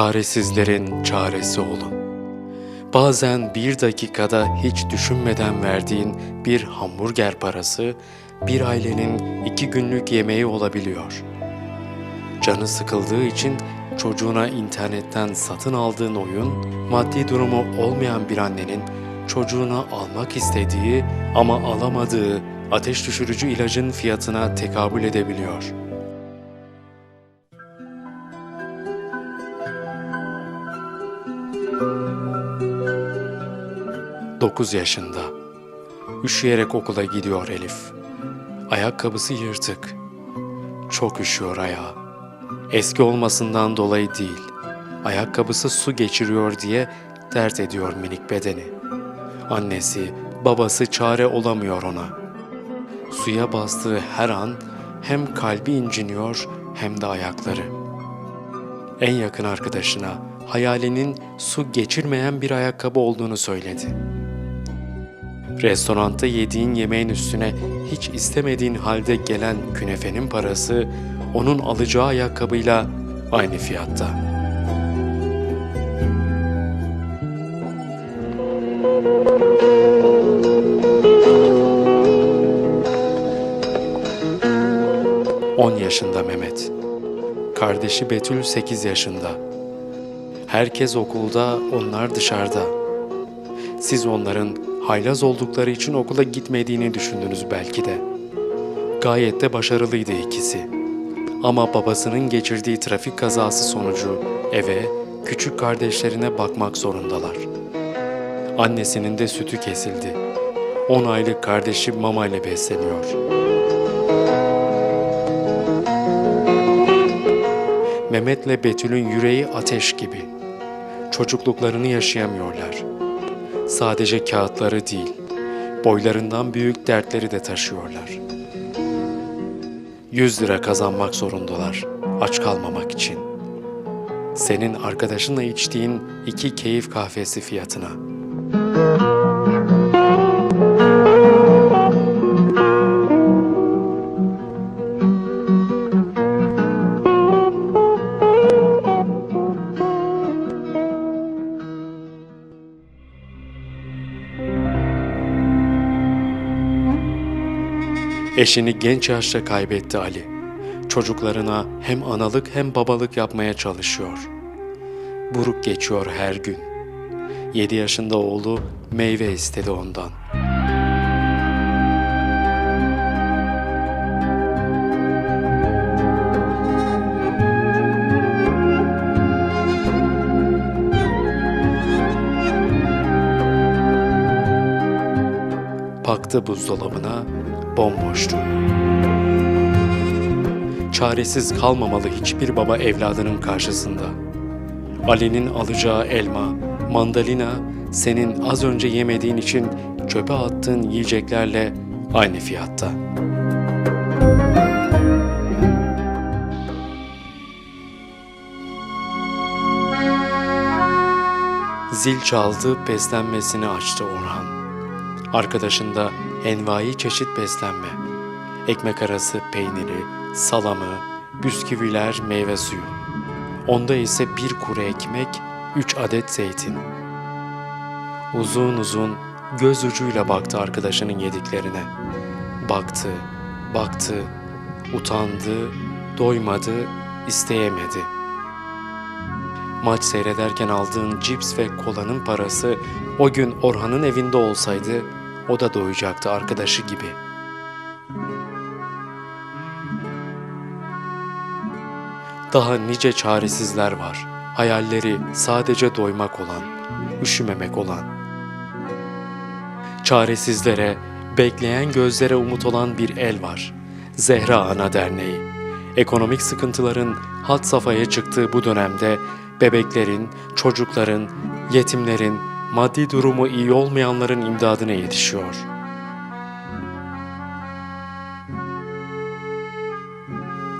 Çaresizlerin çaresi olun. Bazen bir dakikada hiç düşünmeden verdiğin bir hamburger parası bir ailenin iki günlük yemeği olabiliyor. Canı sıkıldığı için çocuğuna internetten satın aldığın oyun, maddi durumu olmayan bir annenin çocuğuna almak istediği ama alamadığı ateş düşürücü ilacın fiyatına tekabül edebiliyor. Dokuz yaşında. Üşüyerek okula gidiyor Elif. Ayakkabısı yırtık. Çok üşüyor ayağı. Eski olmasından dolayı değil. Ayakkabısı su geçiriyor diye dert ediyor minik bedeni. Annesi, babası çare olamıyor ona. Suya bastığı her an hem kalbi inciniyor hem de ayakları. En yakın arkadaşına hayalinin su geçirmeyen bir ayakkabı olduğunu söyledi. Restoranda yediğin yemeğin üstüne hiç istemediğin halde gelen künefenin parası onun alacağı ayakkabıyla aynı fiyatta. On yaşında Mehmet. Kardeşi Betül 8 yaşında. Herkes okulda, onlar dışarıda. Siz onların haylaz oldukları için okula gitmediğini düşündünüz belki de. Gayet de başarılıydı ikisi. Ama babasının geçirdiği trafik kazası sonucu eve, küçük kardeşlerine bakmak zorundalar. Annesinin de sütü kesildi. 10 aylık kardeşi mama ile besleniyor. Mehmet'le Betül'ün yüreği ateş gibi. Çocukluklarını yaşayamıyorlar. Sadece kağıtları değil, boylarından büyük dertleri de taşıyorlar. 100 lira kazanmak zorundalar aç kalmamak için. Senin arkadaşınla içtiğin iki keyif kahvesi fiyatına. Eşini genç yaşta kaybetti Ali. Çocuklarına hem analık hem babalık yapmaya çalışıyor. Buruk geçiyor her gün. 7 yaşında oğlu meyve istedi ondan. Baktı buzdolabına, bomboştu. Çaresiz kalmamalı hiçbir baba evladının karşısında. Ali'nin alacağı elma, mandalina senin az önce yemediğin için çöpe attığın yiyeceklerle aynı fiyatta. Zil çaldı, beslenmesini açtı Orhan. Arkadaşında envai çeşit beslenme. Ekmek arası peyniri, salamı, bisküviler, meyve suyu. Onda ise bir kuru ekmek, üç adet zeytin. Uzun uzun göz ucuyla baktı arkadaşının yediklerine. Baktı, baktı, utandı, doymadı, isteyemedi. Maç seyrederken aldığın cips ve kolanın parası o gün Orhan'ın evinde olsaydı o da doyacaktı arkadaşı gibi. Daha nice çaresizler var. Hayalleri sadece doymak olan, üşümemek olan. Çaresizlere, bekleyen gözlere umut olan bir el var. Zehra Ana Derneği. Ekonomik sıkıntıların had safhaya çıktığı bu dönemde bebeklerin, çocukların, yetimlerin, maddi durumu iyi olmayanların imdadına yetişiyor.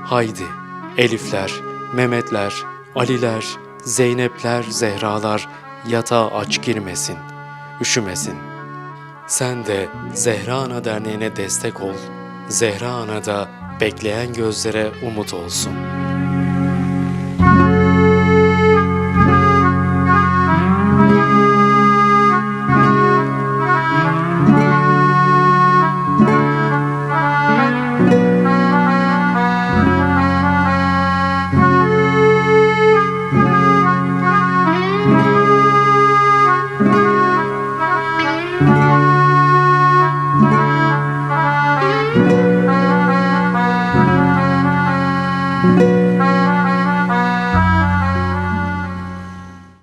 Haydi Elifler, Mehmetler, Aliler, Zeynepler, Zehralar yatağa aç girmesin, üşümesin. Sen de Zehra Ana Derneği'ne destek ol. Zehra Ana da bekleyen gözlere umut olsun.''